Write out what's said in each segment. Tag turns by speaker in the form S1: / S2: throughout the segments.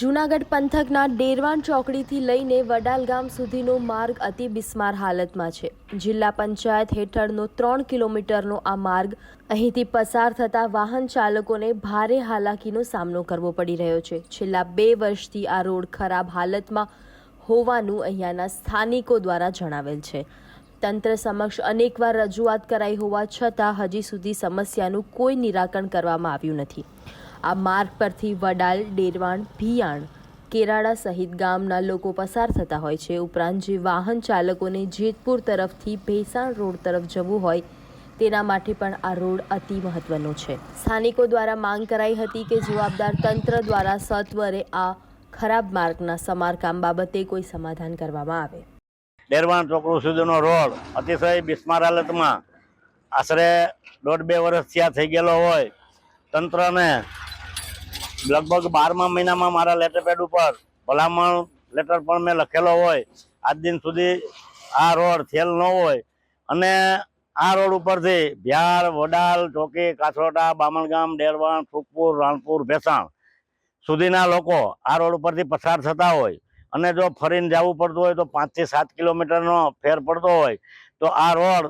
S1: જૂનાગઢ પંથકના ડેરવાણ ચોકડીથી લઈને વડાલ ગામ સુધીનો માર્ગ અતિ બિસ્માર હાલતમાં છે. જિલ્લા પંચાયત હેઠળનો ત્રણ કિલોમીટરનો આ માર્ગ અહીંથી પસાર થતા વાહન ચાલકોને ભારે હાલાકીનો સામનો કરવો પડી રહ્યો છે. છેલ્લા બે વર્ષથી આ રોડ ખરાબ હાલતમાં હોવાનું અહીંયાના સ્થાનિકો દ્વારા જણાવેલ છે. તંત્ર સમક્ષ અનેકવાર રજૂઆત કરાઈ હોવા છતાં હજી સુધી સમસ્યાનું કોઈ નિરાકરણ કરવામાં આવ્યું નથી. આ માર્ગ પરથી વડાલ, ડેરવાણ, ભિયાણ, કેરાળા સહિત ગામના લોકો પસાર થતા હોય છે. ઉપરાંત જે વાહન ચાલકોને જેતપુર તરફથી ભેસાણ રોડ તરફ જવું હોય, તેના માટે પણ આ રોડ અતિ મહત્વનો છે. સ્થાનિકો દ્વારા માંગ કરાઈ હતી કે જવાબદાર તંત્ર દ્વારા સત્વરે આ ખરાબ માર્ગના સમારકામ બાબતે કોઈ સમાધાન કરવામાં આવે.
S2: ડેરવાણ ચોકડું સુધીનો રોડ અતિશય બિસ્માર હાલતમાં આશરે દોઢ બે વર્ષ થયા થઈ ગયેલો હોય. તંત્રને લગભગ બારમા મહિનામાં મારા લેટર પેડ ઉપર ભલામણ લેટર પણ મેં લખેલો હોય. આજ દિન સુધી આ રોડ થયેલ ન હોય. અને આ રોડ ઉપરથી ભ્યાર વડાલ, ચોકી કાછરોટા બામણગામ, ડેરવાણ સુખપુર રાણપુર, ભેસાણ સુધીના લોકો આ રોડ ઉપરથી પસાર થતા હોય. અને જો ફરીને જવું પડતું હોય તો પાંચથી સાત કિલોમીટરનો ફેર પડતો હોય. તો આ રોડ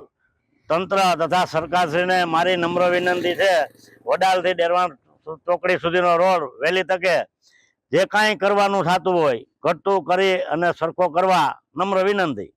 S2: તંત્ર તથા સરકારશ્રીને મારી નમ્ર વિનંતી છે. વડાલથી ડેરવાણ ચોકડી સુધીનો રોડ વહેલી તકે જે કાંઈ કરવાનું થતું હોય, ઘટતું કરી અને સરખો કરવા નમ્ર વિનંતી.